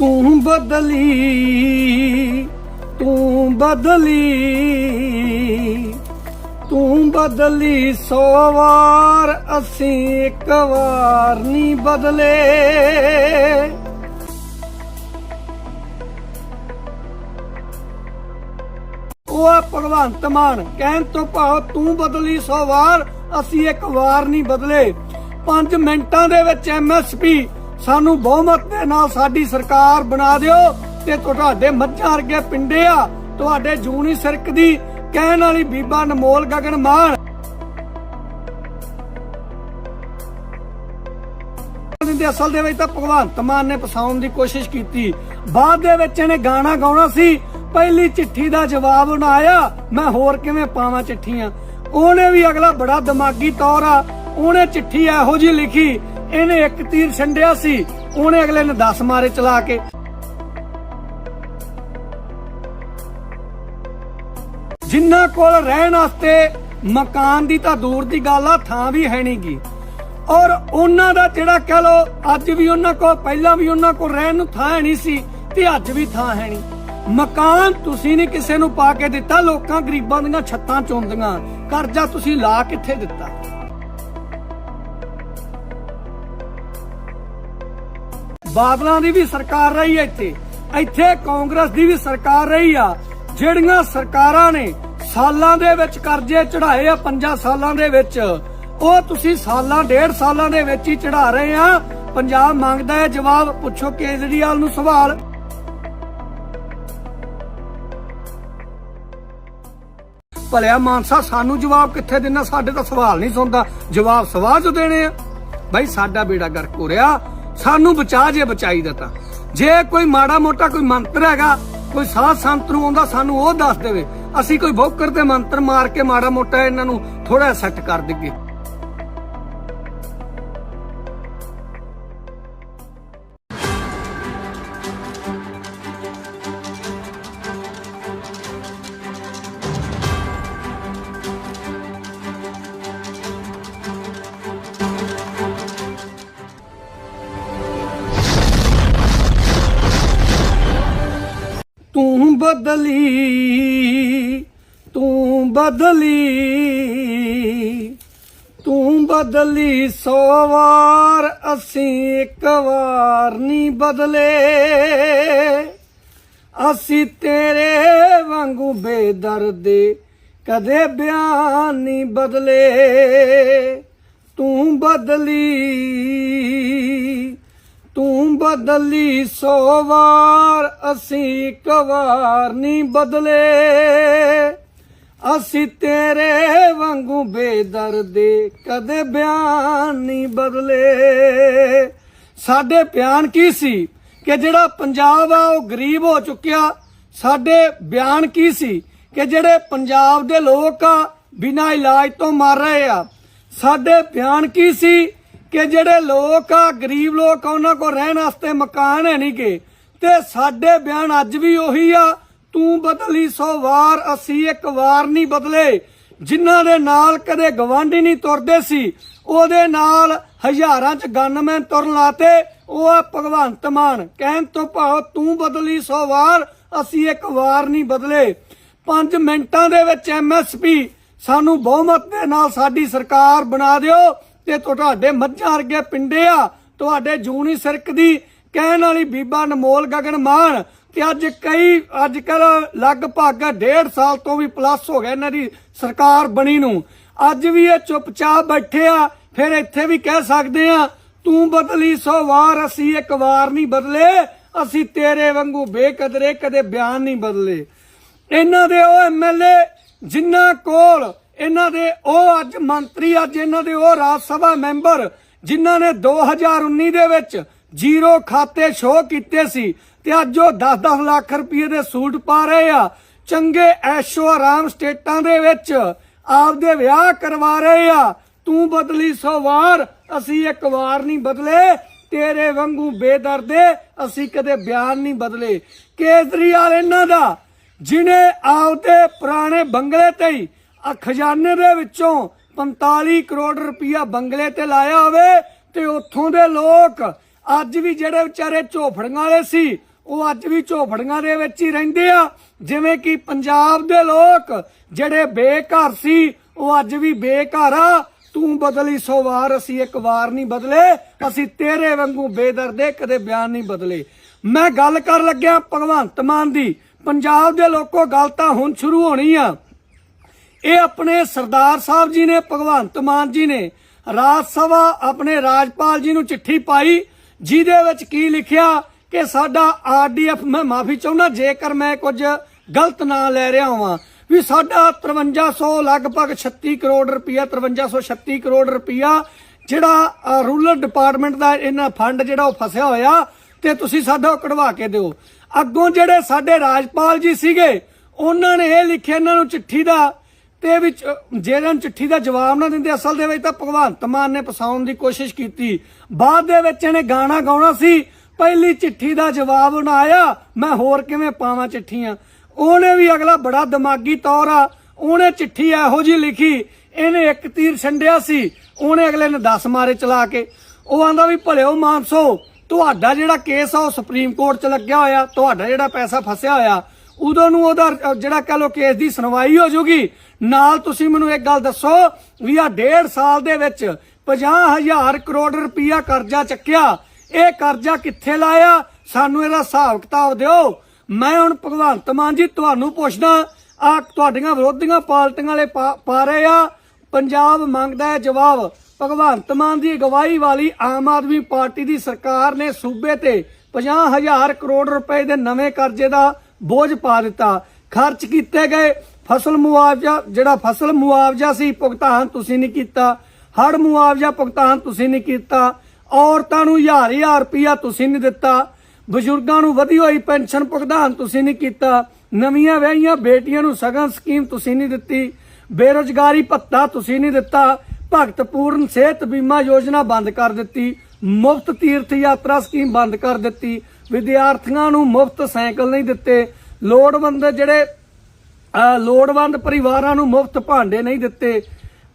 ਤੂੰ ਬਦਲੀ ਤੂੰ ਬਦਲੀ ਤੂੰ ਬਦਲੀ ਸੌ ਵਾਰ, ਅਸੀਂ ਇੱਕ ਵਾਰ ਨਹੀਂ ਬਦਲੇ। ਉਹ ਭਗਵੰਤ ਮਾਨ, ਕਹਿਣ ਤੋਂ ਭਾਵ ਤੂੰ ਬਦਲੀ ਸੌ ਵਾਰ, ਅਸੀਂ ਇੱਕ ਵਾਰ ਨਹੀਂ ਬਦਲੇ। 5 ਮਿੰਟਾਂ ਦੇ ਵਿੱਚ ਐਮਐਸਪੀ ਸਾਨੂੰ ਬਹੁਮਤ ਦੇ ਨਾਲ ਸਾਡੀ ਸਰਕਾਰ ਬਣਾ ਦਿਓ ਤੇ ਤੁਹਾਡੇ ਮੱਝਾਂ ਵਰਗੇ ਪਿੰਡੇ ਆ, ਤੁਹਾਡੇ ਜੂਨੀ ਸਿਰਕ ਦੀ ਕਹਿਣ ਵਾਲੀ ਬੀਬਾ ਨਮੋਲ ਗਗਨ ਮਾਨ। ਦੇ ਅਸਲ ਦੇ ਵਿੱਚ ਤਾਂ ਭਗਵੰਤ ਮਾਨ ਨੇ ਫਸਾਉਣ ਦੀ ਕੋਸ਼ਿਸ਼ ਕੀਤੀ। ਬਾਅਦ ਦੇ ਵਿੱਚ ਇਹਨੇ ਗਾਣਾ ਗਾਉਣਾ ਸੀ, ਪਹਿਲੀ ਚਿੱਠੀ ਦਾ ਜਵਾਬ ਨਾ ਆਇਆ, ਮੈਂ ਹੋਰ ਕਿਵੇਂ ਪਾਵਾਂ ਚਿੱਠੀਆਂ? ਉਹਨੇ ਵੀ ਅਗਲਾ ਬੜਾ ਦਿਮਾਗੀ ਤੌਰ ਆ, ਉਹਨੇ ਚਿੱਠੀ ਇਹੋ ਜੀ ਲਿਖੀ ਇਹਨੇ ਇੱਕ ਤੀਰ ਛੰਡਿਆ ਸੀ, ਉਹਨੇ ਅਗਲੇ ਨੇ 10 ਮਾਰੇ ਚਲਾ ਕੇ। ਜਿੰਨਾ ਕੋਲ ਰਹਿਣ ਵਾਸਤੇ ਮਕਾਨ ਦੀ ਤਾਂ ਦੂਰ ਦੀ ਗੱਲ ਆ, ਥਾਂ ਵੀ ਹੈ ਨਹੀਂਗੀ ਔਰ ਉਹਨਾਂ ਦਾ ਜਿਹੜਾ ਕਹ ਲੋ ਅੱਜ ਵੀ ਉਹਨਾਂ ਕੋਲ, ਪਹਿਲਾਂ ਵੀ ਉਹਨਾਂ ਕੋਲ ਰਹਿਣ ਨੂੰ ਥਾਂ ਹੈ ਨਹੀਂ ਸੀ, ਤੇ ਅੱਜ ਵੀ ਥਾਂ ਹੈ ਨਹੀਂ ਮਕਾਨ ਤੁਸੀਂ ਨਹੀਂ ਕਿਸੇ ਨੂੰ ਪਾ ਕੇ ਦਿੱਤਾ, ਲੋਕਾਂ ਗਰੀਬਾਂ ਦੀਆਂ ਛੱਤਾਂ ਚੁੰਦੀਆਂ ਕਰਜ਼ਾ ਤੁਸੀਂ ਲਾ ਕਿੱਥੇ ਦਿੱਤਾ? ਬਾਦਲਾਂ ਦੀ ਵੀ ਸਰਕਾਰ ਰਹੀ ਹੈ ਇੱਥੇ। ਇੱਥੇ ਕਾਂਗਰਸ ਦੀ ਵੀ ਸਰਕਾਰ ਰਹੀ ਆ। ਜਿਹੜੀਆਂ ਸਰਕਾਰਾਂ ਨੇ ਸਾਲਾਂ ਦੇ ਵਿੱਚ ਕਰਜ਼ੇ ਚੜਾਏ ਆ, ਪੰਜਾਂ ਸਾਲਾਂ ਦੇ ਵਿੱਚ। ਉਹ ਤੁਸੀਂ ਸਾਲਾਂ, ਡੇਢ ਸਾਲਾਂ ਦੇ ਵਿੱਚ ਹੀ ਚੜਾ ਰਹੇ ਆ। ਪੰਜਾਬ ਮੰਗਦਾ ਹੈ ਜਵਾਬ, ਪੁੱਛੋ ਕੇਜਰੀਵਾਲ ਨੂੰ ਸਵਾਲ। ਭਲਿਆ ਮਾਨਸਾ, ਸਾਨੂੰ ਜਵਾਬ ਕਿੱਥੇ ਦੇਣਾ ਸਾਡੇ ਤਾਂ ਸਵਾਲ ਨਹੀਂ ਸੁਣਦਾ। ਜਵਾਬ ਸਵਾਲ ਚ ਦੇਣੇ ਆ। ਭਾਈ ਸਾਡਾ ਬੇੜਾ ਗਰਕ ਹੋ ਰਿਹਾ। ਸਾਨੂੰ ਬਚਾ ਜੇ ਬਚਾਈ ਦਾ ਤਾਂ। ਜੇ ਕੋਈ ਮਾੜਾ ਮੋਟਾ ਕੋਈ ਮੰਤਰ ਹੈਗਾ, ਕੋਈ ਸਾਧ ਸੰਤ ਨੂੰ ਆਉਂਦਾ, ਸਾਨੂੰ ਉਹ ਦੱਸ ਦੇਵੇ। ਅਸੀਂ ਕੋਈ ਬੋਕਰ ਤੇ ਮੰਤਰ ਮਾਰ ਕੇ ਮਾੜਾ ਮੋਟਾ ਇਹਨਾਂ ਨੂੰ ਥੋੜਾ ਸੈੱਟ ਕਰ ਦਈਏ। ਬਦਲੀ, ਤੂੰ ਬਦਲੀ ਤੂੰ ਬਦਲੀ ਸੌ ਵਾਰ, ਅਸੀਂ ਇੱਕ ਵਾਰ ਨਹੀਂ ਬਦਲੇ। ਅਸੀਂ ਤੇਰੇ ਵਾਂਗੂ ਬੇਦਰਦੇ ਕਦੇ ਬਿਆਨ ਨਹੀਂ ਬਦਲੇ। ਤੂੰ ਬਦਲੀ ਬਦਲੀ ਸੌ ਵਾਰ, ਅਸੀਂ ਕਵਾਰ ਵਾਰ ਨਹੀਂ ਬਦਲੇ। ਅਸੀਂ ਤੇਰੇ ਵਾਂਗੂ ਬੇਦਰਦੇ ਕਦੇ ਬਿਆਨ ਨਹੀਂ ਬਦਲੇ। ਸਾਡੇ ਬਿਆਨ ਕੀ ਸੀ ਕਿ ਜਿਹੜਾ ਪੰਜਾਬ ਆ, ਉਹ ਗਰੀਬ ਹੋ ਚੁੱਕਿਆ? ਸਾਡੇ ਬਿਆਨ ਕੀ ਸੀ ਕਿ ਜਿਹੜੇ ਪੰਜਾਬ ਦੇ ਲੋਕ ਆ, ਬਿਨਾਂ ਇਲਾਜ ਤੋਂ ਮਰ ਰਹੇ ਆ? ਸਾਡੇ ਬਿਆਨ ਕੀ ਸੀ ਕਿ ਜਿਹੜੇ ਲੋਕ ਆ, ਗਰੀਬ ਲੋਕ ਆ, ਉਹਨਾਂ ਕੋਲ ਰਹਿਣ ਵਾਸਤੇ ਮਕਾਨ ਹੈ ਨਹੀਂਗੇ ਤੇ ਸਾਡੇ ਬਿਆਨ ਅੱਜ ਵੀ ਉਹੀ ਆ, ਤੂੰ ਬਦਲੀ ਸੌ ਵਾਰ, ਅਸੀਂ ਇੱਕ ਵਾਰ ਨਹੀਂ ਬਦਲੇ। ਜਿਨ੍ਹਾਂ ਦੇ ਨਾਲ ਕਦੇ ਗਵਾਂਢੀ ਨਹੀਂ ਤੁਰਦੇ ਸੀ, ਉਹਦੇ ਨਾਲ ਹਜ਼ਾਰਾਂ ਚ ਗਨਮੈਨ ਤੁਰਨ ਲਾਤੇ, ਉਹ ਆ ਭਗਵੰਤ ਮਾਨ। ਕਹਿਣ ਤੋਂ ਭਾਵ ਤੂੰ ਬਦਲੀ ਸੌ ਵਾਰ, ਅਸੀਂ ਇੱਕ ਵਾਰ ਨਹੀਂ ਬਦਲੇ। 5 ਮਿੰਟਾਂ ਦੇ ਵਿੱਚ ਐਮਐਸਪੀ ਸਾਨੂੰ ਬਹੁਮਤ ਦੇ ਨਾਲ ਸਾਡੀ ਸਰਕਾਰ ਬਣਾ ਦਿਓ। ਤੇ ਤੁਹਾਡੇ ਮੱਝਾਂ ਵਰਗੇ ਪਿੰਡੇ ਆ, ਤੁਹਾਡੇ ਜੂਨੀ ਸਿਰਕ ਦੀ ਕਹਿਣ ਵਾਲੀ ਬੀਬਾ ਨਮੋਲ ਗਗਨ ਮਾਨ, ਤੇ ਅੱਜ ਕਈ, ਅੱਜ ਕੱਲ ਲਗਭਗ ਡੇਢ ਸਾਲ ਤੋਂ ਵੀ ਪਲੱਸ ਹੋ ਗਿਆ ਇਹਨਾਂ ਦੀ ਸਰਕਾਰ ਬਣੀ ਨੂੰ। ਅੱਜ ਵੀ ਇਹ ਚੁੱਪਚਾਪ ਬੈਠੇ ਆ, ਫਿਰ ਇੱਥੇ ਵੀ ਕਹਿ ਸਕਦੇ ਆ, ਤੂੰ ਬਦਲੀ ਸੌ ਵਾਰ, ਅਸੀਂ ਇੱਕ ਵਾਰ ਨਹੀਂ ਬਦਲੇ, ਅਸੀਂ ਤੇਰੇ ਵਾਂਗੂ ਬੇਕਦਰੇ ਕਦੇ ਬਿਆਨ ਨਹੀਂ ਬਦਲੇ। ਇਹਨਾਂ ਦੇ ਉਹ ਐਮਐਲਏ ਜਿਨ੍ਹਾਂ ਕੋਲ ਇਹਨਾਂ ਦੇ, ਉਹ ਅੱਜ ਮੰਤਰੀ, ਅੱਜ ਇਹਨਾਂ ਦੇ ਉਹ ਰਾਜ ਸਭਾ ਮੈਂਬਰ, ਜਿਨ੍ਹਾਂ ਨੇ 2019 ਦੇ ਵਿੱਚ ਜ਼ੀਰੋ ਖਾਤੇ ਸ਼ੋਅ ਕੀਤੇ ਸੀ ਤੇ ਅੱਜ ਉਹ 10-10 ਲੱਖ ਰੁਪਏ ਦੇ ਸੂਟ ਪਾ ਰਹੇ ਆ। ਚੰਗੇ ਐਸ਼ੋ ਆਰਾਮ ਸਟੇਟਾਂ ਦੇ ਵਿੱਚ ਆਪਦੇ ਵਿਆਹ ਕਰਵਾ ਰਹੇ ਆ। ਤੂੰ ਬਦਲੀ ਸੌ ਵਾਰ, ਅਸੀਂ ਇੱਕ ਵਾਰ ਨਹੀਂ ਬਦਲੇ। ਤੇਰੇ ਵਾਂਗੂ ਬੇਦਰਦੇ, ਅਸੀਂ ਕਦੇ ਬਿਆਨ ਨਹੀਂ ਬਦਲੇ। ਕੇਜਰੀਵਾਲ ਇਹਨਾਂ ਦਾ, ਜਿਨੇ ਆਪਦੇ ਪੁਰਾਣੇ ਬੰਗਲੇ ਤੇ ਹੀ ਆ ਖਜ਼ਾਨੇ ਦੇ ਵਿੱਚੋਂ 45 ਕਰੋੜ ਰੁਪਇਆ ਬੰਗਲੇ ਤੇ ਲਾਇਆ ਹੋਵੇ ਤੇ ਉੱਥੋਂ ਦੇ ਲੋਕ ਅੱਜ ਵੀ ਜਿਹੜੇ ਵਿਚਾਰੇ ਝੋਫੜੀਆਂ ਵਾਲੇ ਸੀ, ਉਹ ਅੱਜ ਵੀ ਝੋਫੜੀਆਂ ਦੇ ਵਿੱਚ ਹੀ ਰਹਿੰਦੇ ਆ। ਜਿਵੇਂ ਕਿ ਪੰਜਾਬ ਦੇ ਲੋਕ ਜਿਹੜੇ ਬੇਘਰ ਸੀ, ਉਹ ਅੱਜ ਵੀ ਬੇਘਰ ਆ। ਤੂੰ ਬਦਲੀ ਸੋ ਵਾਰ, ਅਸੀਂ ਇੱਕ ਵਾਰ ਨਹੀਂ ਬਦਲੇ, ਅਸੀਂ ਤੇਰੇ ਵਾਂਗੂ ਬੇਦਰਦੇ, ਕਦੇ ਬਿਆਨ ਨਹੀਂ ਬਦਲੇ। ਮੈਂ ਗੱਲ ਕਰ ਲੱਗਿਆ ਭਗਵੰਤ ਮਾਨ ਦੀ, ਪੰਜਾਬ ਦੇ ਲੋਕੋ ਗੱਲ ਤਾਂ ਹੁਣ ਸ਼ੁਰੂ ਹੋਣੀ ਆ। ਇਹ ਆਪਣੇ ਸਰਦਾਰ ਸਾਹਿਬ ਜੀ ਨੇ, ਭਗਵੰਤ ਮਾਨ ਜੀ ਨੇ ਰਾਜ ਸਭਾ ਆਪਣੇ ਰਾਜਪਾਲ ਜੀ ਨੂੰ ਚਿੱਠੀ ਪਾਈ, ਜਿਹਦੇ ਵਿੱਚ ਕੀ ਲਿਖਿਆ ਕਿ ਸਾਡਾ ਆਰਡੀਐਫ ਮੈਂ ਮਾਫੀ ਚਾਹੁੰਦਾ, ਜੇਕਰ ਮੈਂ ਕੁਝ ਗਲਤ ਨਾ ਲੈ ਰਿਹਾ ਹਾਂ ਵੀ ਸਾਡਾ 5300 ਲਗਭਗ 36 ਕਰੋੜ ਰੁਪਇਆ 5336 ਕਰੋੜ ਰੁਪਇਆ ਜਿਹੜਾ ਰੂਰਲ ਡਿਪਾਰਟਮੈਂਟ ਦਾ ਇਹਨਾਂ ਫੰਡ ਜਿਹੜਾ ਉਹ ਫਸਿਆ ਹੋਇਆ, ਤੇ ਤੁਸੀਂ ਸਾਡਾ ਉਹ ਕਢਵਾ ਕੇ ਦਿਓ। ਅੱਗੋਂ ਜਿਹੜੇ ਸਾਡੇ ਰਾਜਪਾਲ ਜੀ ਸੀਗੇ, ਉਹਨਾਂ ਨੇ ਇਹ ਲਿਖਿਆ, ਇਹਨਾਂ ਨੂੰ ਚਿੱਠੀ ਦਾ ਤੇ ਵਿੱਚ ਜਿਹੜਾ ਚਿੱਠੀ ਦਾ ਜਵਾਬ ਨਾ ਦਿੰਦੇ, ਅਸਲ ਦੇ ਵਿੱਚ ਤਾਂ ਭਗਵੰਤ ਮਾਨ ਨੇ ਫਸਾਉਣ ਦੀ ਕੋਸ਼ਿਸ਼ ਕੀਤੀ। ਬਾਅਦ ਦੇ ਵਿੱਚ ਇਹਨੇ ਗਾਣਾ ਗਾਉਣਾ ਸੀ, ਪਹਿਲੀ ਚਿੱਠੀ ਦਾ ਜਵਾਬ ਨਾ ਆਇਆ, ਮੈਂ ਹੋਰ ਕਿਵੇਂ ਪਾਵਾਂ ਚਿੱਠੀਆਂ? ਉਹਨੇ ਵੀ ਅਗਲਾ ਬੜਾ ਦਿਮਾਗੀ ਤੌਰ ਆ, ਉਹਨੇ ਚਿੱਠੀ ਇਹੋ ਜੀ ਲਿਖੀ, ਇਹਨੇ ਇੱਕ ਤੀਰ ਛੰਡਿਆ ਸੀ, ਉਹਨੇ ਅਗਲੇ ਨੇ 10 ਮਾਰੇ ਚਲਾ ਕੇ। ਉਹ ਆਂਦਾ ਵੀ ਭਲਿਓ ਮਾਨਸੋ, ਤੁਹਾਡਾ ਜਿਹੜਾ ਕੇਸ ਆ, ਉਹ ਸੁਪਰੀਮ ਕੋਰਟ 'ਚ ਲੱਗਿਆ ਹੋਇਆ, ਤੁਹਾਡਾ ਜਿਹੜਾ ਪੈਸਾ ਫਸਿਆ ਹੋਇਆ, ਉਦੋਂ ਨੂੰ ਉਹਦਾ ਜਿਹੜਾ ਕਹ ਲੋ ਕੇਸ ਦੀ ਸੁਣਵਾਈ ਹੋ ਜੂਗੀ ਨਾਲ ਤੁਸੀਂ ਮੈਨੂੰ ਇੱਕ ਗੱਲ ਦੱਸੋ ਵੀ ਆ ਡੇਢ ਸਾਲ ਦੇ ਵਿੱਚ 50000 ਕਰੋੜ ਰੁਪਇਆ ਕਰਜ਼ਾ ਚੱਕਿਆ। ਇਹ ਕਰਜ਼ਾ ਕਿੱਥੇ ਲਾਇਆ? ਸਾਨੂੰ ਇਹਦਾ ਹਿਸਾਬ ਕਿਤਾਬ ਦਿਓ। ਮੈਂ ਹੁਣ ਭਗਵੰਤ ਮਾਨ ਜੀ ਤੁਹਾਨੂੰ ਪੁੱਛਦਾ ਆ ਤੁਹਾਡੀਆਂ ਵਿਰੋਧੀਆਂ ਪਾਰਟੀਆਂ ਵਾਲੇ ਪਾ ਪਾ ਰਹੇ ਆ। ਪੰਜਾਬ ਮੰਗਦਾ ਹੈ ਜਵਾਬ, ਭਗਵੰਤ ਮਾਨ ਦੀ ਅਗਵਾਈ ਵਾਲੀ ਆਮ ਆਦਮੀ ਪਾਰਟੀ ਦੀ ਸਰਕਾਰ ਨੇ ਸੂਬੇ ਤੇ 50000 ਕਰੋੜ ਰੁਪਏ ਦੇ ਨਵੇਂ ਕਰਜ਼ੇ ਦਾ ਬੋਝ ਪਾ ਦਿੱਤਾ। ਖਰਚ ਕੀਤੇ ਗਏ। ਫਸਲ ਮੁਆਵਜ਼ਾ, ਜਿਹੜਾ ਫਸਲ ਮੁਆਵਜ਼ਾ ਸੀ, ਭੁਗਤਾਨ ਤੁਸੀਂ ਨਹੀਂ ਕੀਤਾ। ਹੜ ਮੁਆਵਜ਼ਾ, ਭੁਗਤਾਨ ਤੁਸੀਂ ਨਹੀਂ ਕੀਤਾ। ਔਰਤਾਂ ਨੂੰ ਹਜ਼ਾਰ ਹਜ਼ਾਰ ਰੁਪਇਆ ਤੁਸੀਂ ਨਹੀਂ ਦਿੱਤਾ। ਬਜ਼ੁਰਗਾਂ ਨੂੰ ਵਧੀ ਹੋਈ ਪੈਨਸ਼ਨ, ਭੁਗਤਾਨ ਤੁਸੀਂ ਨਹੀਂ ਕੀਤਾ। ਨਵੀਆਂ ਵਿਆਹੀਆਂ, ਬੇਟੀਆਂ ਨੂੰ ਸਗਨ ਸਕੀਮ ਤੁਸੀਂ ਨਹੀਂ ਦਿੱਤੀ। ਬੇਰੋਜ਼ਗਾਰੀ ਭੱਤਾ ਤੁਸੀਂ ਨਹੀਂ ਦਿੱਤਾ। ਭਗਤਪੂਰਨ ਸਿਹਤ ਬੀਮਾ ਯੋਜਨਾ ਬੰਦ ਕਰ ਦਿੱਤੀ। ਮੁਫਤ ਤੀਰਥ ਯਾਤਰਾ ਸਕੀਮ ਬੰਦ ਕਰ ਦਿੱਤੀ। ਵਿਦਿਆਰਥੀਆਂ ਨੂੰ ਮੁਫਤ ਸਾਈਕਲ ਨਹੀਂ ਦਿੱਤੇ। ਲੋੜਵੰਦ ਜਿਹੜੇ ਲੋੜਵੰਦ ਪਰਿਵਾਰਾਂ ਨੂੰ ਮੁਫਤ ਭਾਂਡੇ ਨਹੀਂ ਦਿੱਤੇ।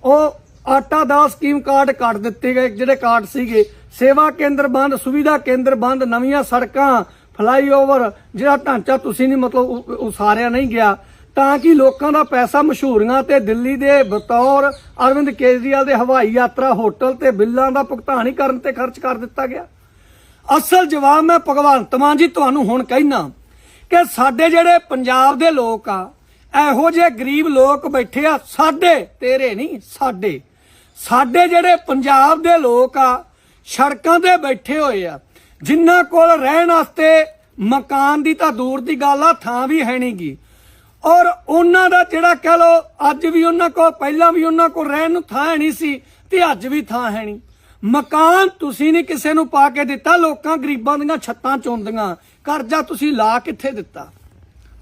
ਉਹ ਆਟਾ ਦਾ ਸਕੀਮ ਕਾਰਡ ਕੱਟ ਦਿੱਤੇ ਗਏ, ਜਿਹੜੇ ਕਾਰਡ ਸੀਗੇ। ਸੇਵਾ ਕੇਂਦਰ ਬੰਦ, ਸੁਵਿਧਾ ਕੇਂਦਰ ਬੰਦ, ਨਵੀਆਂ ਸੜਕਾਂ, ਫਲਾਈਓਵਰ, ਜਿਹੜਾ ਢਾਂਚਾ ਤੁਸੀਂ ਨਹੀਂ ਮਤਲਬ ਉਸਾਰਿਆ ਨਹੀਂ ਗਿਆ, ਤਾਂ ਕਿ ਲੋਕਾਂ ਦਾ ਪੈਸਾ ਮਸ਼ਹੂਰੀਆਂ ਤੇ ਦਿੱਲੀ ਦੇ ਬਤੌਰ ਅਰਵਿੰਦ ਕੇਜਰੀਵਾਲ ਦੇ ਹਵਾਈ ਯਾਤਰਾ, ਹੋਟਲ ਤੇ ਬਿੱਲਾਂ ਦਾ ਭੁਗਤਾਨ ਹੀ ਕਰਨ ਤੇ ਖਰਚ ਕਰ ਦਿੱਤਾ ਗਿਆ। ਅਸਲ ਜਵਾਬ ਮੈਂ ਭਗਵੰਤ ਮਾਨ ਜੀ ਤੁਹਾਨੂੰ ਹੁਣ ਕਹਿਣਾ ਕਿ ਸਾਡੇ ਜਿਹੜੇ ਪੰਜਾਬ ਦੇ ਲੋਕ ਆ ਇਹੋ ਜਿਹੇ ਗਰੀਬ ਲੋਕ ਬੈਠੇ ਆ, ਸਾਡੇ, ਤੇਰੇ ਨਹੀਂ, ਸਾਡੇ। ਸਾਡੇ ਜਿਹੜੇ ਪੰਜਾਬ ਦੇ ਲੋਕ ਆ, ਸੜਕਾਂ ਤੇ ਬੈਠੇ ਹੋਏ ਆ, ਜਿਨ੍ਹਾਂ ਕੋਲ ਰਹਿਣ ਵਾਸਤੇ ਮਕਾਨ ਦੀ ਤਾਂ ਦੂਰ ਦੀ ਗੱਲ ਆ, ਥਾਂ ਵੀ ਹੈ ਨਹੀਂਗੀ ਔਰ ਉਹਨਾਂ ਦਾ ਜਿਹੜਾ ਕਹ ਲੋ ਅੱਜ ਵੀ ਉਹਨਾਂ ਕੋਲ, ਪਹਿਲਾਂ ਵੀ ਉਹਨਾਂ ਕੋਲ ਰਹਿਣ ਨੂੰ ਥਾਂ ਹੈ ਨਹੀਂ ਸੀ, ਤੇ ਅੱਜ ਵੀ ਥਾਂ ਹੈ ਨਹੀਂ ਮਕਾਨ ਤੁਸੀਂ ਨਹੀਂ ਕਿਸੇ ਨੂੰ ਪਾ ਕੇ ਦਿੱਤਾ, ਲੋਕਾਂ ਗਰੀਬਾਂ ਦੀਆਂ ਛੱਤਾਂ ਚੁੰਦੀਆਂ, ਕਰਜ਼ਾ ਤੁਸੀਂ ਲਾ ਕਿੱਥੇ ਦਿੱਤਾ?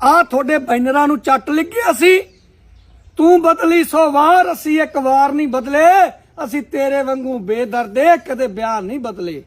ਆਹ ਤੁਹਾਡੇ ਬੈਨਰਾਂ ਨੂੰ ਚੱਟ ਲੱਗਿਆ ਸੀ। ਤੂੰ ਬਦਲੀ ਸੋ ਵਾਰ, ਅਸੀਂ ਇੱਕ ਵਾਰ ਨਹੀਂ ਬਦਲੇ। ਅਸੀਂ ਤੇਰੇ ਵਾਂਗੂ ਬੇਦਰਦੇ ਕਦੇ ਬਿਆਨ ਨਹੀਂ ਬਦਲੇ।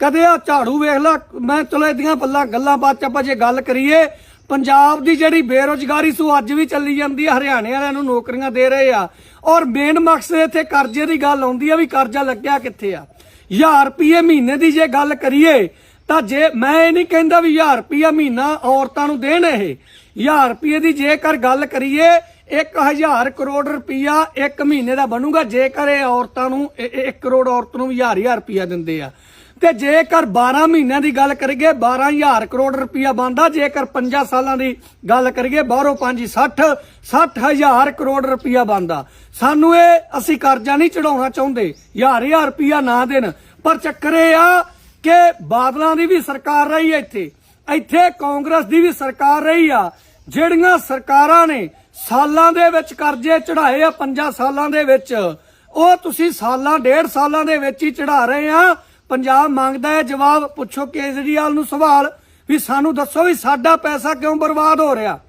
ਕਦੇ ਆ ਝਾੜੂ ਵੇਖ ਲੈ, ਮੈਂ ਚਲੋ ਇਹਦੀਆਂ ਬੱਲਾਂ ਗੱਲਾਂ ਬਾਤ ਚ ਆਪਾਂ ਜੇ ਗੱਲ ਕਰੀਏ, ਪੰਜਾਬ ਦੀ ਜਿਹੜੀ ਬੇਰੋਜ਼ਗਾਰੀ ਸੂ ਅੱਜ ਵੀ ਚੱਲੀ ਜਾਂਦੀ ਹੈ ਹਰਿਆਣੇ ਵਾਲਿਆਂ ਨੂੰ ਨੌਕਰੀਆਂ ਦੇ ਰਹੇ ਆ। ਔਰ ਮੇਨ ਮਕਸਦ ਇੱਥੇ ਕਰਜ਼ੇ ਦੀ ਗੱਲ ਆਉਂਦੀ ਆ ਵੀ ਕਰਜ਼ਾ ਲੱਗਿਆ ਕਿੱਥੇ ਆ? 1000 ਰੁਪਏ ਮਹੀਨੇ ਦੀ ਜੇ ਗੱਲ ਕਰੀਏ ਤਾਂ ਜੇ ਮੈਂ ਇਹ ਨਹੀਂ ਕਹਿੰਦਾ ਵੀ 1000 ਰੁਪਏ ਮਹੀਨਾ ਔਰਤਾਂ ਨੂੰ ਦੇਣ ਇਹ 1000 ਰੁਪਏ ਦੀ ਜੇਕਰ ਗੱਲ ਕਰੀਏ 1000 ਕਰੋੜ ਰੁਪਇਆ ਇੱਕ ਮਹੀਨੇ ਦਾ ਬਣੂਗਾ, ਜੇਕਰ ਇਹ ਔਰਤਾਂ ਨੂੰ 1 ਕਰੋੜ ਔਰਤ ਨੂੰ 1000 ਹਜ਼ਾਰ ਰੁਪਇਆ ਦਿੰਦੇ ਆ। ਤੇ ਜੇਕਰ 12 ਮਹੀਨਿਆਂ ਦੀ ਗੱਲ ਕਰੀਏ 12000 ਕਰੋੜ ਰੁਪਇਆ ਬਣਦਾ, ਜੇਕਰ 5 ਸਾਲਾਂ ਦੀ ਗੱਲ ਕਰੀਏ, ਬਾਹਰੋਂ 5 60 60000 ਕਰੋੜ ਰੁਪਇਆ ਬਣਦਾ। ਸਾਨੂੰ ਇਹ ਅਸੀਂ ਕਰਜ਼ਾ ਨਹੀਂ ਚੜਾਉਣਾ ਚਾਹੁੰਦੇ, ਹਜ਼ਾਰ ਹਜ਼ਾਰ ਰੁਪਇਆ ਨਾ ਦੇਣ। ਪਰ ਚੱਕਰ ਇਹ ਆ ਕਿ ਬਾਦਲਾਂ ਦੀ ਵੀ ਸਰਕਾਰ ਰਹੀ ਹੈ ਇੱਥੇ। ਇੱਥੇ ਕਾਂਗਰਸ ਦੀ ਵੀ ਸਰਕਾਰ ਰਹੀ ਆ। ਜਿਹੜੀਆਂ ਸਰਕਾਰਾਂ ਨੇ ਸਾਲਾਂ ਦੇ ਵਿੱਚ ਕਰਜ਼ੇ ਚੜਾਏ ਆ, ਪੰਜਾਂ ਸਾਲਾਂ ਦੇ ਵਿੱਚ। ਉਹ ਤੁਸੀਂ ਸਾਲਾਂ, ਡੇਢ ਸਾਲਾਂ ਦੇ ਵਿੱਚ ਹੀ ਚੜਾ ਰਹੇ ਆ। ਪੰਜਾਬ ਮੰਗਦਾ ਹੈ, ਜਵਾਬ ਪੁੱਛੋ ਕੇਜਰੀਵਾਲ ਨੂੰ ਸਵਾਲ ਵੀ ਸਾਨੂੰ ਦੱਸੋ ਵੀ ਸਾਡਾ ਪੈਸਾ ਕਿਉਂ ਬਰਬਾਦ ਹੋ ਰਿਹਾ?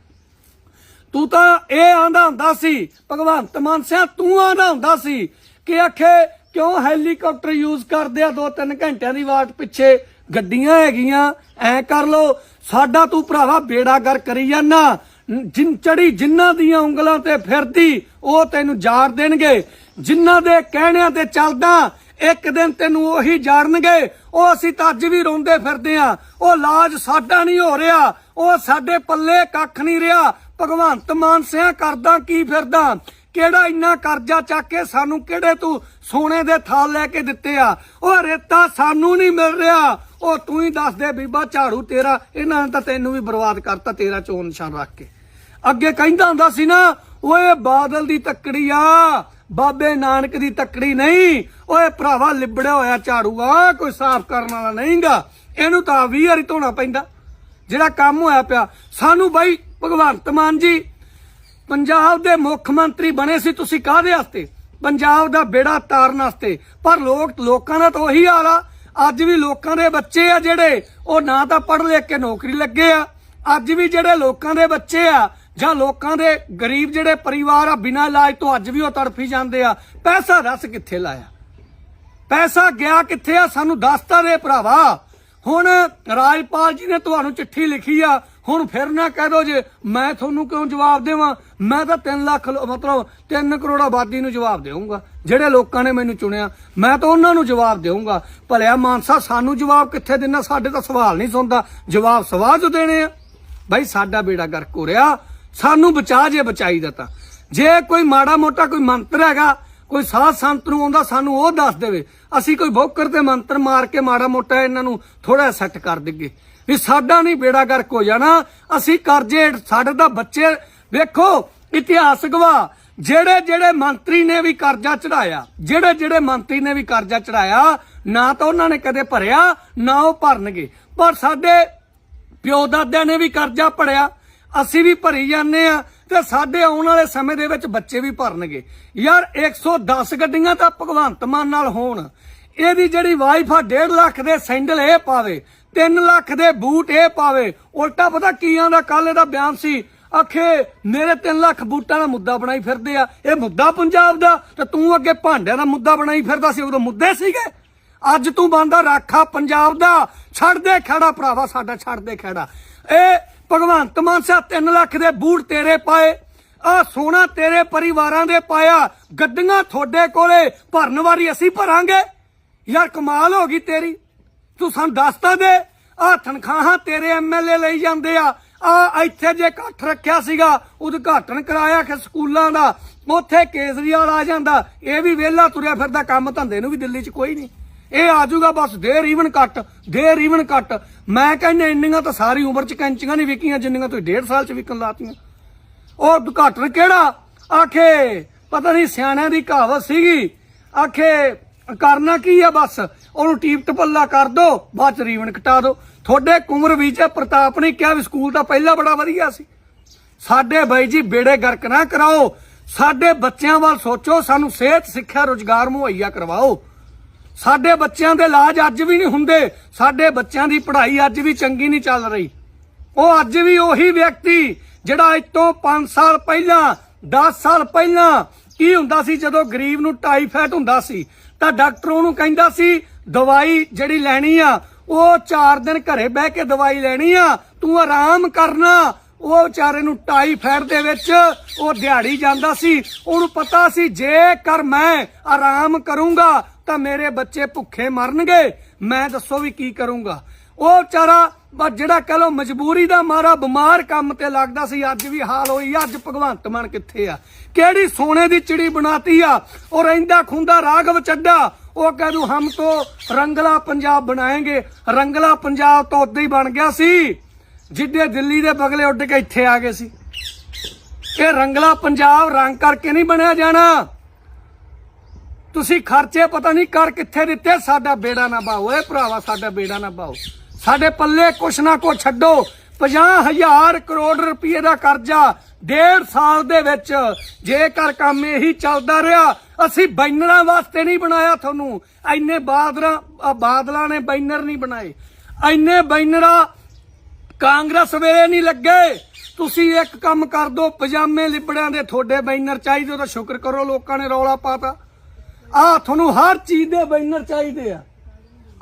ਤੂੰ ਤਾਂ ਇਹ ਆਂਦਾ ਹੁੰਦਾ ਸੀ, ਭਗਵੰਤ ਮਾਨ ਸਿੰਘ ਤੂੰ ਆਂਦਾ ਹੁੰਦਾ ਸੀ ਕਿ ਆਖੇ ਕਿਉਂ ਹੈਲੀਕਾਪਟਰ ਯੂਜ਼ ਕਰਦੇ ਆ? ਦੋ ਤਿੰਨ ਘੰਟਿਆਂ ਦੀ ਵਾਟ ਪਿੱਛੇ ਗੱਡੀਆਂ ਹੈਗੀਆਂ। ਐ ਕਰ ਲੋ ਸਾਡਾ ਤੂੰ ਭਰਾਵਾ ਬੇੜਾ ਗਰ ਕਰੀ ਜਾਨਾ। ਜਿਨ ਚੜੀ ਜਿਨ੍ਹਾਂ ਦੀਆਂ ਉਂਗਲਾਂ ਤੇ ਫਿਰਦੀ, ਉਹ ਤੈਨੂੰ ਜਾੜ ਦੇਣਗੇ। ਜਿਨ੍ਹਾਂ ਦੇ ਕਹਿਣਿਆਂ ਤੇ ਚੱਲਦਾ, ਇੱਕ ਦਿਨ ਤੈਨੂੰ ਉਹੀ ਜਾਣਨਗੇ ਉਹ ਅਸੀਂ ਤਾਂ ਅੱਜ ਵੀ ਰੋਂਦੇ ਫਿਰਦੇ ਆ। ਉਹ ਲਾਜ ਸਾਡਾ ਨਹੀਂ ਹੋ ਰਿਹਾ। ਉਹ ਸਾਡੇ ਪੱਲੇ ਕੱਖ ਨਹੀਂ ਰਿਹਾ। ਭਗਵੰਤ ਮਾਨ ਸਿਆ ਕਰਦਾ ਕੀ ਫਿਰਦਾ? ਕਿਹੜਾ ਇੰਨਾ ਕਰਜ਼ਾ ਚੱਕ ਕੇ ਸਾਨੂੰ ਕਿਹੜੇ ਤੂੰ ਸੋਨੇ ਦੇ ਥਾਲ ਲੈ ਕੇ ਦਿੱਤੇ ਆ? ਉਹ ਰੇਤਾ ਸਾਨੂੰ ਨਹੀਂ ਮਿਲ ਰਿਹਾ। ਉਹ ਤੂੰ ਹੀ ਦੱਸ ਦੇ ਬੀਬਾ, ਝਾੜੂ ਤੇਰਾ, ਇਹਨਾਂ ਨੇ ਤਾਂ ਤੈਨੂੰ ਵੀ ਬਰਬਾਦ ਕਰਤਾ ਤੇਰਾ ਚੋਣ ਨਿਸ਼ਾਨ ਰੱਖ ਕੇ। ਅੱਗੇ ਕਹਿੰਦਾ ਹੁੰਦਾ ਸੀ ਨਾ, ਓਏ ਬਾਦਲ ਦੀ ਤੱਕੜੀ ਆ, ਬਾਬੇ ਨਾਨਕ ਦੀ ਤੱਕੜੀ ਨਹੀਂ। ਓਏ ਭਰਾਵਾ ਲਿਬੜਿਆ ਹੋਇਆ ਝਾੜੂ ਆ ਕੋਈ ਸਾਫ਼ ਕਰਨ ਵਾਲਾ ਨਹੀਂਗਾ। ਇਹਨੂੰ ਤਾਂ 20 ਵਾਰੀ ਧੋਣਾ ਪੈਂਦਾ। ਜਿਹੜਾ ਕੰਮ ਹੋਇਆ ਪਿਆ, ਸਾਨੂੰ ਬਾਈ ਭਗਵੰਤ ਮਾਨ ਜੀ ਪੰਜਾਬ ਦੇ ਮੁੱਖ ਮੰਤਰੀ ਬਣੇ ਸੀ ਤੁਸੀਂ ਕਾਹਦੇ ਵਾਸਤੇ? ਪੰਜਾਬ ਦਾ ਬੇੜਾ ਤਾਰਨ ਵਾਸਤੇ। ਪਰ ਲੋਕ, ਲੋਕਾਂ ਦਾ ਤਾਂ ਉਹੀ ਹਾਲ ਆ। ਅੱਜ ਵੀ ਲੋਕਾਂ ਦੇ ਬੱਚੇ ਆ ਜਿਹੜੇ, ਉਹ ਨਾ ਤਾਂ ਪੜ੍ਹ ਲਿਖ ਕੇ ਨੌਕਰੀ ਲੱਗੇ ਆ। ਅੱਜ ਵੀ ਜਿਹੜੇ ਲੋਕਾਂ ਦੇ ਬੱਚੇ ਆ, ਜਾਂ ਲੋਕਾਂ ਦੇ ਗਰੀਬ ਜਿਹੜੇ ਪਰਿਵਾਰ ਆ, ਬਿਨਾਂ ਇਲਾਜ ਤੋਂ ਅੱਜ ਵੀ ਉਹ ਤੜਫੀ ਜਾਂਦੇ ਆ। ਪੈਸਾ ਦੱਸ ਕਿੱਥੇ ਲਾਇਆ? ਪੈਸਾ ਗਿਆ ਕਿੱਥੇ ਆ? ਸਾਨੂੰ ਦੱਸਤਾ ਦੇ ਭਰਾਵਾ। ਹੁਣ ਰਾਜਪਾਲ ਜੀ ਨੇ ਤੁਹਾਨੂੰ ਚਿੱਠੀ ਲਿਖੀ ਆ। ਹੁਣ ਫਿਰ ਨਾ ਕਹਿ ਦੋ ਜੇ ਮੈਂ ਤੁਹਾਨੂੰ ਕਿਉਂ ਜਵਾਬ ਦੇਵਾਂ? ਮੈਂ ਤਾਂ 3 ਲੱਖ ਮਤਲਬ 3 ਕਰੋੜ ਆਬਾਦੀ ਨੂੰ ਜਵਾਬ ਦੇਵਾਂਗਾ ਜਿਹੜੇ ਲੋਕਾਂ ਨੇ ਮੈਨੂੰ ਚੁਣਿਆ, ਮੈਂ ਤਾਂ ਉਹਨਾਂ ਨੂੰ ਜਵਾਬ ਦੇਵਾਂਗਾ ਭਲਿਆ ਮਾਨਸਾ ਸਾਨੂੰ ਜਵਾਬ ਕਿੱਥੇ ਦੇਣਾ ਸਾਡੇ ਤਾਂ ਸਵਾਲ ਨਹੀਂ ਸੁਣਦਾ। ਜਵਾਬ ਸਵਾਲ ਜੋ ਦੇਣੇ ਆ। ਭਾਈ ਸਾਡਾ ਬੇੜਾ ਗਰਕ ਹੋ ਰਿਹਾ। ਸਾਨੂੰ ਬਚਾ ਜੇ ਬਚਾਈ ਦਾ ਤਾਂ। ਜੇ ਕੋਈ ਮਾੜਾ ਮੋਟਾ ਕੋਈ ਮੰਤਰ ਹੈਗਾ, ਕੋਈ ਸਾਧ ਸੰਤ ਨੂੰ ਆਉਂਦਾ, ਸਾਨੂੰ ਉਹ ਦੱਸ ਦੇਵੇ। ਅਸੀਂ ਕੋਈ ਬੋਕਰ ਤੇ ਮੰਤਰ ਮਾਰ ਕੇ ਮਾੜਾ ਮੋਟਾ ਇਹਨਾਂ ਨੂੰ ਥੋੜਾ ਸੈੱਟ ਕਰ ਦਿੱਗੇ ਵੀ ਸਾਡਾ ਨਹੀਂ ਬੇੜਾ ਗਰਕ ਹੋ ਜਾਣਾ। ਅਸੀਂ ਕਰਜ਼ੇ, ਸਾਡੇ ਤਾਂ ਬੱਚੇ, ਵੇਖੋ ਇਤਿਹਾਸ ਗਵਾ ਜਿਹੜੇ ਜਿਹੜੇ ਮੰਤਰੀ ਨੇ ਵੀ ਕਰਜ਼ਾ ਚੜਾਇਆ ਜਿਹੜੇ ਜਿਹੜੇ ਮੰਤਰੀ ਨੇ ਵੀ ਕਰਜ਼ਾ ਚੜਾਇਆ ਨਾ ਤਾਂ ਉਹਨਾਂ ਨੇ ਕਦੇ ਭਰਿਆ, ਨਾ ਉਹ ਭਰਨਗੇ। ਪਰ ਸਾਡੇ ਪਿਓ ਦਾਦਿਆਂ ਨੇ ਵੀ ਕਰਜ਼ਾ ਭਰਿਆ। ਅਸੀਂ ਵੀ ਭਰੀ ਜਾਂਦੇ ਆ ਤੇ ਸਾਡੇ ਆਉਣ ਵਾਲੇ ਸਮੇਂ ਦੇ ਵਿੱਚ ਬੱਚੇ ਵੀ ਭਰਨਗੇ। ਯਾਰ 110 ਗੱਡੀਆਂ ਤਾਂ ਭਗਵੰਤ ਮਾਨ ਨਾਲ ਹੋਣ। ਇਹਦੀ ਜਿਹੜੀ ਵਾਈਫ ਆ 1.5 ਲੱਖ ਦੇ ਸੈਂਡਲ ਇਹ ਪਾਵੇ। 3 ਲੱਖ ਦੇ ਬੂਟ ਇਹ ਪਾਵੇ। ਉਲਟਾ ਪਤਾ ਕੀ ਆਂਦਾ ਕੱਲ ਇਹਦਾ ਬਿਆਨ ਸੀ। ਆਖੇ, ਮੇਰੇ 3 ਲੱਖ ਬੂਟਾਂ ਦਾ ਮੁੱਦਾ ਬਣਾਈ ਫਿਰਦੇ ਆ। ਇਹ ਮੁੱਦਾ ਪੰਜਾਬ ਦਾ, ਤੇ ਤੂੰ ਅੱਗੇ ਭਾਂਡਿਆਂ ਦਾ ਮੁੱਦਾ ਬਣਾਈ ਫਿਰਦਾ ਸੀ, ਉਦੋਂ ਮੁੱਦੇ ਸੀਗੇ। ਅੱਜ ਤੂੰ ਬੰਦਾ ਰਾਖਾ ਪੰਜਾਬ ਦਾ। ਛੱਡ ਦੇ ਖੜਾ ਭਰਾਵਾ, ਸਾਡਾ ਛੱਡ ਦੇ ਖੜਾ ਇਹ ਭਗਵੰਤ ਮਾਨ ਸਾਹਿਬ 3 ਲੱਖ ਦੇ ਬੂਟ ਤੇਰੇ ਪਾਏ। ਆ ਸੋਨਾ ਤੇਰੇ ਪਰਿਵਾਰਾਂ ਦੇ ਪਾਇਆ। ਗੱਡੀਆਂ ਤੁਹਾਡੇ ਕੋਲੇ, ਭਰਨ ਵਾਰੀ ਅਸੀਂ ਭਰਾਂਗੇ। ਯਾਰ ਕਮਾਲ ਹੋ ਗਈ ਤੇਰੀ। ਤੂੰ ਸਾਨੂੰ ਦੱਸਤਾ ਦੇ ਆ ਤਨਖਾਹਾਂ ਤੇਰੇ ਐਮਐਲਏ ਲਈ ਜਾਂਦੇ ਆ। ਆ ਇੱਥੇ ਜੇ ਇਕੱਠ ਰੱਖਿਆ ਸੀਗਾ, ਉਦਘਾਟਨ ਕਰਾਇਆ ਕਿ ਸਕੂਲਾਂ ਦਾ, ਉੱਥੇ ਕੇਜਰੀਵਾਲ ਆ ਜਾਂਦਾ। ਇਹ ਵੀ ਵਿਹਲਾ ਤੁਰਿਆ ਫਿਰਦਾ, ਕੰਮ ਧੰਦੇ ਨੂੰ ਵੀ ਦਿੱਲੀ 'ਚ ਕੋਈ ਨਹੀਂ। ਇਹ ਆ ਜਾਊਗਾ, ਬਸ ਦੇ ਰੀਵਨ ਕੱਟ ਦੇ ਰੀਵਨ ਕੱਟ ਮੈਂ ਕਹਿੰਦਾ ਇੰਨੀਆਂ ਤਾਂ ਸਾਰੀ ਉਮਰ 'ਚ ਕੈਂਚੀਆਂ ਨਹੀਂ ਵਿਕੀਆਂ, ਜਿੰਨੀਆਂ ਤੁਸੀਂ ਡੇਢ ਸਾਲ 'ਚ ਵਿਕਣ ਲਾਤੀਆਂ। ਉਹ ਉਦਘਾਟਨ ਕਿਹੜਾ? ਆਖੇ, ਪਤਾ ਨਹੀਂ ਸਿਆਣਿਆਂ ਦੀ ਕਹਾਵਤ ਸੀਗੀ, ਆਖੇ ਕਰਨਾ ਕੀ ਆ ਬਸ? ਉਹਨੂੰ ਟੀਪ ਟਪੱਲਾ ਕਰ ਦੋ, ਬਾਅਦ ਚ ਰੀਵਨ ਕਟਾ ਦੋ। ਤੁਹਾਡੇ ਕੁਮਰ ਵਿਜੇ ਪ੍ਰਤਾਪ ਨੇ ਕਿਹਾ ਵੀ ਸਕੂਲ ਦਾ ਪਹਿਲਾਂ ਬੜਾ ਵਧੀਆ ਸੀ। ਸਾਡੇ ਬਾਈ ਜੀ ਬੇੜੇ ਗਰਕ ਨਾ ਕਰਾਓ। ਸਾਡੇ ਬੱਚਿਆਂ ਵੱਲ ਸੋਚੋ, ਸਾਨੂੰ ਸਿਹਤ, ਸਿੱਖਿਆ, ਰੋਜ਼ਗਾਰ ਮੁਹੱਈਆ ਕਰਵਾਓ। ਸਾਡੇ ਬੱਚਿਆਂ ਦੇ ਇਲਾਜ ਅੱਜ ਵੀ ਨਹੀਂ ਹੁੰਦੇ। ਸਾਡੇ ਬੱਚਿਆਂ ਦੀ ਪੜ੍ਹਾਈ ਅੱਜ ਵੀ ਚੰਗੀ ਨਹੀਂ ਚੱਲ ਰਹੀ। ਉਹ ਅੱਜ ਵੀ ਉਹੀ ਵਿਅਕਤੀ ਜਿਹੜਾ ਅੱਜ ਤੋਂ 5 ਸਾਲ ਪਹਿਲਾਂ 10 ਸਾਲ ਪਹਿਲਾਂ ਕੀ ਹੁੰਦਾ ਸੀ ਜਦੋਂ ਗਰੀਬ ਨੂੰ ਟਾਈਫਾਇਡ ਹੁੰਦਾ ਸੀ? ਤਾਂ ਡਾਕਟਰ ਉਹਨੂੰ ਕਹਿੰਦਾ ਸੀ, ਦਵਾਈ ਜਿਹੜੀ ਲੈਣੀ ਆ, ਉਹ 4 ਦਿਨ ਘਰੇ ਬਹਿ ਕੇ ਦਵਾਈ ਲੈਣੀ ਆ, ਤੂੰ ਆਰਾਮ ਕਰਨਾ। ਉਹ ਵਿਚਾਰੇ ਨੂੰ ਟਾਈਫਾਇਡ ਦੇ ਵਿੱਚ ਉਹ ਦਿਹਾੜੀ ਜਾਂਦਾ ਸੀ। ਉਹਨੂੰ ਪਤਾ ਸੀ, ਜੇਕਰ ਮੈਂ ਆਰਾਮ ਕਰੂੰਗਾ, ਤਾਂ ਮੇਰੇ ਬੱਚੇ ਭੁੱਖੇ ਮਰਨਗੇ। ਮੈਂ ਦੱਸੋ ਵੀ ਕੀ ਕਰੂੰਗਾ। ਉਹ ਵਿਚਾਰਾ ਬਸ ਜਿਹੜਾ ਕਹ ਲੋ ਮਜਬੂਰੀ ਦਾ ਮਾਰਾ ਬਿਮਾਰ ਕੰਮ ਤੇ ਲੱਗਦਾ ਸੀ, ਅੱਜ ਵੀ ਹਾਲ ਹੋਈ ਅੱਜ ਭਗਵੰਤ ਮਾਨ ਕਿੱਥੇ ਆ? ਕਿਹੜੀ ਸੋਨੇ ਦੀ ਚਿੜੀ ਬਣਾਤੀ ਆ? ਉਹ ਰਹਿੰਦਾ ਖੁੰਦਾ ਰਾਗਵ ਚੱਡਾ। ਉਹ ਕਹਦੂ ਹਮ ਤੋਂ ਰੰਗਲਾ ਪੰਜਾਬ ਬਣਾਏਗੇ। ਰੰਗਲਾ ਪੰਜਾਬ ਤਾਂ ਉਦਾਂ ਹੀ ਬਣ ਗਿਆ ਸੀ। ਜਿੱਦੇ ਦਿੱਲੀ ਦੇ ਬਗਲੇ ਉੱਡ ਕੇ ਇੱਥੇ ਆ ਗਏ ਸੀ। ਇਹ ਰੰਗਲਾ ਪੰਜਾਬ ਰੰਗ ਕਰਕੇ ਨਹੀਂ ਬਣਿਆ ਜਾਣਾ। ਤੁਸੀਂ ਖਰਚੇ ਪਤਾ ਨਹੀਂ ਕਰ ਕਿੱਥੇ ਦਿੱਤੇ। ਸਾਡਾ ਬੇੜਾ ਨਾ ਬਾਓ ਏ ਭਰਾਵਾ, ਸਾਡਾ ਬੇੜਾ ਨਾ ਬਾਓ ਸਾਡੇ ਪੱਲੇ ਕੁਛ ਨਾ ਕੋ ਛੱਡੋ। 50000 ਕਰੋੜ ਰੁਪਏ ਦਾ ਕਰਜ਼ਾ ਡੇਢ ਸਾਲ ਦੇ ਵਿੱਚ। ਜੇਕਰ ਕੰਮ ਇਹੀ ਚੱਲਦਾ ਰਿਹਾ, ਅਸੀਂ ਬੈਨਰਾਂ ਵਾਸਤੇ ਨਹੀਂ ਬਣਾਇਆ ਤੁਹਾਨੂੰ। ਐਨੇ ਬਾਦਲਾਂ ਬਾਦਲਾਂ ਨੇ ਬੈਨਰ ਨਹੀਂ ਬਣਾਏ। ਐਨੇ ਬੈਨਰਾਂ ਕਾਂਗਰਸ ਵੇਲੇ ਨਹੀਂ ਲੱਗੇ। ਤੁਸੀਂ ਇੱਕ ਕੰਮ ਕਰ ਦੋ, ਪਜਾਮੇ ਲਿਬੜਿਆਂ ਦੇ ਤੁਹਾਡੇ ਬੈਨਰ ਚਾਹੀਦੇ ਹੋ ਤਾਂ ਸ਼ੁਕਰ ਕਰੋ, ਲੋਕਾਂ ਨੇ ਰੌਲਾ ਪਾਤਾ। ਆ ਤੁਹਾਨੂੰ ਹਰ ਚੀਜ਼ ਦੇ ਬੈਨਰ ਚਾਹੀਦੇ ਆ।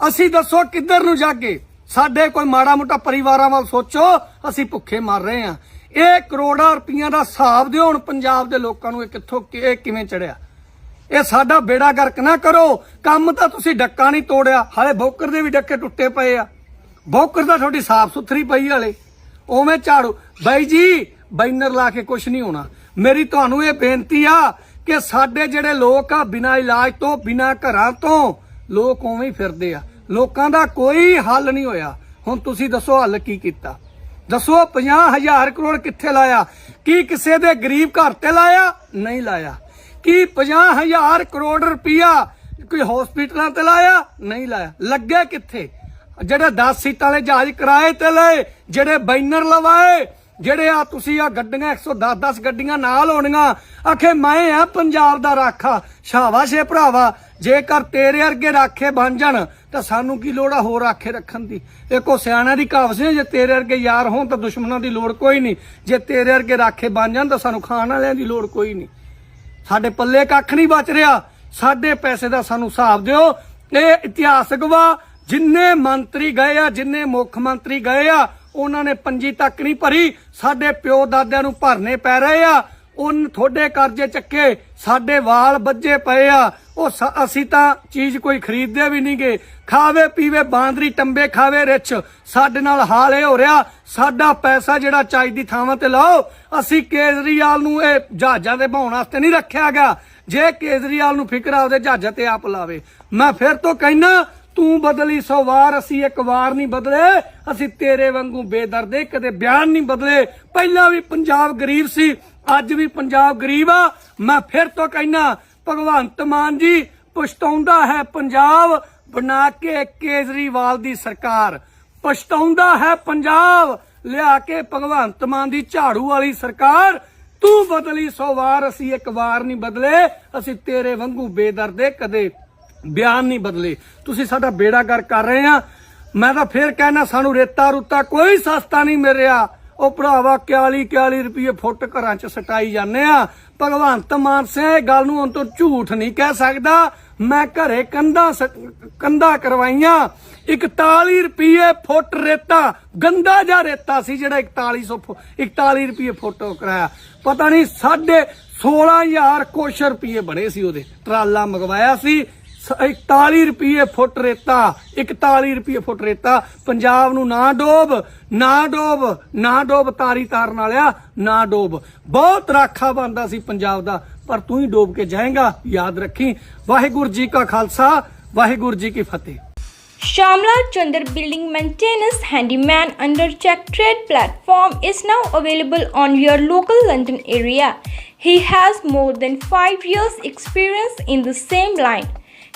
ਅਸੀਂ ਦੱਸੋ ਕਿੱਧਰ ਨੂੰ ਜਾਗੇ? ਸਾਡੇ ਕੋਈ ਮਾੜਾ ਮੋਟਾ ਪਰਿਵਾਰਾਂ ਵੱਲ ਸੋਚੋ, ਅਸੀਂ ਭੁੱਖੇ ਮਰ ਰਹੇ ਆ ਇਹ ਕਰੋੜਾਂ ਰੁਪਈਆਂ ਦਾ ਹਿਸਾਬ ਦਿਓ ਹੁਣ ਪੰਜਾਬ ਦੇ ਲੋਕਾਂ ਨੂੰ ਇਹ ਕਿੱਥੋਂ ਇਹ ਕਿਵੇਂ ਚੜਿਆ। ਇਹ ਸਾਡਾ ਬੇੜਾ ਗਰਕ ਨਾ ਕਰੋ। ਕੰਮ ਤਾਂ ਤੁਸੀਂ ਡੱਕਾ ਨਹੀਂ ਤੋੜਿਆ, ਹਾਲੇ ਬੋਕਰ ਦੇ ਵੀ ਡੱਕੇ ਟੁੱਟੇ ਪਏ ਆ। ਬੋਕਰ ਤਾਂ ਤੁਹਾਡੀ ਸਾਫ਼ ਸੁਥਰੀ ਪਈ ਹਾਲੇ। ਉਵੇਂ ਝਾੜੂ। ਬਾਈ ਜੀ ਬੈਨਰ ਲਾ ਕੇ ਕੁਝ ਨਹੀਂ ਹੋਣਾ। ਮੇਰੀ ਤੁਹਾਨੂੰ ਇਹ ਬੇਨਤੀ ਆ ਕਿ ਸਾਡੇ ਜਿਹੜੇ ਲੋਕ ਆ, ਬਿਨਾਂ ਇਲਾਜ ਤੋਂ, ਬਿਨਾਂ ਘਰਾਂ ਤੋਂ, ਲੋਕ ਉਵੇਂ ਹੀ ਫਿਰਦੇ ਆ। ਲੋਕਾਂ ਦਾ ਕੋਈ ਹੱਲ ਨਹੀਂ ਹੋਇਆ। ਹੁਣ ਤੁਸੀਂ ਦੱਸੋ ਹੱਲ ਕੀ ਕੀਤਾ? ਦੱਸੋ 50000 ਕਰੋੜ ਕਿੱਥੇ ਲਾਇਆ? ਕੀ ਕਿਸੇ ਦੇ ਗਰੀਬ ਘਰ ਤੇ ਲਾਇਆ? ਨਹੀਂ ਲਾਇਆ। ਕੀ 50000 ਕਰੋੜ ਰੁਪਇਆ ਕੋਈ ਹਸਪੀਟਲਾਂ ਤੇ ਲਾਇਆ? ਨਹੀਂ ਲਾਇਆ। ਲੱਗੇ ਕਿੱਥੇ? ਜਿਹੜੇ 10 ਸੀਟਾਂ ਵਾਲੇ ਜਹਾਜ਼ ਕਿਰਾਏ ਤੇ ਲਏ, ਜਿਹੜੇ ਬੈਨਰ ਲਵਾਏ, ਜਿਹੜੇ ਆ ਤੁਸੀਂ ਆ ਗੱਡੀਆਂ 110 10 ਗੱਡੀਆਂ ਨਾਲ ਹੋਣੀਆਂ ਆਖੇ, ਮੈਂ ਆ ਪੰਜਾਬ ਦਾ ਰਾਖਾ। ਸ਼ਾਬਾਸ਼ੇ ਭਰਾਵਾ। ਜੇਕਰ ਤੇਰੇ ਵਰਗੇ ਰਾਖੇ ਬਣ ਜਾਣ, ਤਾਂ ਸਾਨੂੰ ਕੀ ਲੋੜ ਆ ਹੋਰ ਰਾਖੇ ਰੱਖਣ ਦੀ? ਇੱਕੋ ਸਿਆਣਾ ਦੀ ਕਹਾਵਤ ਸੀ ਜੇ ਤੇਰੇ ਵਰਗੇ ਯਾਰ ਹੋਣ, ਤਾਂ ਦੁਸ਼ਮਣਾਂ ਦੀ ਲੋੜ ਕੋਈ ਨਹੀਂ। ਜੇ ਤੇਰੇ ਵਰਗੇ ਰਾਖੇ ਬਣ ਜਾਣ, ਤਾਂ ਸਾਨੂੰ ਖਾਣ ਵਾਲਿਆਂ ਦੀ ਲੋੜ ਕੋਈ ਨਹੀਂ। ਸਾਡੇ ਪੱਲੇ ਕੱਖ ਨਹੀਂ ਬਚ ਰਿਹਾ। ਸਾਡੇ ਪੈਸੇ ਦਾ ਸਾਨੂੰ ਹਿਸਾਬ ਦਿਓ। ਇਹ ਇਤਿਹਾਸਕ ਵਾ, ਜਿੰਨੇ ਮੰਤਰੀ ਗਏ ਆ, ਜਿੰਨੇ ਮੁੱਖ ਮੰਤਰੀ ਗਏ ਆ, ਉਹਨਾਂ ਨੇ ਪੰਜੀ ਤੱਕ ਨਹੀਂ ਭਰੀ। ਸਾਡੇ ਪਿਓ ਦਾਦਿਆਂ ਨੂੰ ਭਰਨੇ ਪੈ ਰਹੇ ਆ। ਉਨ ਤੁਹਾਡੇ ਕਰਜ਼ੇ ਚੱਕੇ, ਸਾਡੇ ਵਾਲ ਵੱਜੇ ਪਏ ਆ। ਉਹ ਅਸੀਂ ਤਾਂ ਚੀਜ਼ ਕੋਈ ਖਰੀਦਦੇ ਵੀ ਨਹੀਂਗੇ ਖਾਵੇ, ਪੀਵੇ, ਬਾਂਦਰੀ, ਟੰਬੇ ਖਾਵੇ ਰਿਛ। ਸਾਡੇ ਨਾਲ ਹਾਲ ਇਹ ਹੋ ਰਿਹਾ, ਸਾਡਾ ਪੈਸਾ ਜਿਹੜਾ ਚਾਈ ਦੀ ਥਾਵਾਂ ਤੇ ਲਾਓ। ਅਸੀਂ ਕੇਜਰੀਵਾਲ ਨੂੰ ਇਹ ਜਹਾਜ਼ਾਂ ਦੇ ਬਹਾਉਣ ਵਾਸਤੇ ਨਹੀਂ ਰੱਖਿਆ ਗਿਆ ਜੇ ਕੇਜਰੀਵਾਲ ਨੂੰ ਫਿਕਰ ਆਉਦੇ ਜਹਾਜ਼ਾਂ ਤੇ ਆਪ ਲਾਵੇ। ਮੈਂ ਫਿਰ ਤੋਂ ਕਹਿਣਾ ਤੂੰ ਬਦਲੀ ਸੌ ਵਾਰ, ਅਸੀਂ ਇੱਕ ਵਾਰ ਨਹੀਂ ਬਦਲੇ। ਅਸੀਂ ਤੇਰੇ ਵਾਂਗੂ ਬੇਦਰਦੇ, ਕਦੇ ਬਿਆਨ ਨਹੀਂ ਬਦਲੇ। ਪਹਿਲਾਂ ਵੀ ਪੰਜਾਬ ਗਰੀਬ ਸੀ ਅੱਜ ਵੀ ਪੰਜਾਬ ਗਰੀਬ ਆ। ਮੈਂ ਫਿਰ ਤੋਂ ਕਹਿਣਾ ਭਗਵੰਤ ਮਾਨ ਜੀ, ਪਛਤਾਉਂਦਾ ਹੈ ਪੰਜਾਬ, ਬਣਾ ਕੇ ਕੇਜਰੀਵਾਲ ਦੀ ਸਰਕਾਰ। ਪਛਤਾਉਂਦਾ ਹੈ ਪੰਜਾਬ, ਲਿਆ ਕੇ ਭਗਵੰਤ ਮਾਨ ਦੀ ਝਾੜੂ ਵਾਲੀ ਸਰਕਾਰ। ਤੂੰ ਬਦਲੀ ਸੌ ਵਾਰ, ਅਸੀਂ ਇੱਕ ਵਾਰ ਨਹੀਂ ਬਦਲੇ। ਅਸੀਂ ਤੇਰੇ ਵਾਂਗੂ ਬੇਦਰਦੇ ਕਦੇ ਬਿਆਨ ਨਹੀਂ ਬਦਲੇ। ਤੁਸੀਂ ਸਾਡਾ ਬੇੜਾ ਗਰ ਕਰ ਰਹੇ ਆ। ਮੈਂ ਤਾਂ ਫੇਰ ਕਹਿਣਾ ਸਾਨੂੰ ਰੇਤਾ ਰੁੱਤਾ ਕੋਈ ਸਸਤਾ ਨਹੀਂ ਮਿਲ ਰਿਹਾ। ਉਹ ਭਰਾਵਾ 41 41 ਰੁਪਏ ਫੁੱਟ ਘਰਾਂ 'ਚ ਸਟਾਈ ਜਾਂਦੇ ਆ। ਭਗਵੰਤ ਮਾਨ ਸਿੰਘ ਇਹ ਗੱਲ ਨੂੰ ਹੁਣ ਤੋਂ ਝੂਠ ਨਹੀਂ ਕਹਿ ਸਕਦਾ। ਮੈਂ ਘਰੇ ਕੰਧਾਂ ਸ- ਕੰਧਾਂ ਕਰਵਾਈਆਂ। 41 ਰੁਪਏ ਫੁੱਟ ਰੇਤਾ, ਗੰਦਾ ਜਿਹਾ ਰੇਤਾ ਸੀ ਜਿਹੜਾ 4100 ਫੁ- 41 ਰੁਪਏ ਫੁੱਟ ਕਰਾਇਆ। ਪਤਾ ਨਹੀਂ ਸਾਢੇ 16000 ਕੁਛ ਰੁਪਏ ਬਣੇ ਸੀ ਉਹਦੇ। ਟਰਾਲਾ ਮੰਗਵਾਇਆ ਸੀ। 41 ਰੁਪਏ ਫੁੱਟ ਰੇਤਾ 41 ਰੁਪਏ ਫੁੱਟ ਰੇਤਾ ਪੰਜਾਬ ਨੂੰ ਨਾ ਡੋਬ ਨਾ ਡੋਬ ਨਾ ਡੋਬ ਤਾਰੀ ਤਾਰਨ ਵਾਲਿਆ ਨਾ ਡੋਬ ਬਹੁਤ ਰਾਖਾ ਬੰਦਾ ਸੀ ਪੰਜਾਬ ਦਾ ਪਰ ਤੂੰ ਹੀ ਡੋਬ ਕੇ ਜਾਏਗਾ ਯਾਦ ਰੱਖੀ ਵਾਹਿਗੁਰੂ ਜੀ ਕਾ ਖਾਲਸਾ ਵਾਹਿਗੁਰੂ ਜੀ ਕੀ ਫਤਿਹ Shamla Chandar Building Maintenance Handyman under Check Trade platform is now available on your local London area. He has more than 5 years experience in the same line.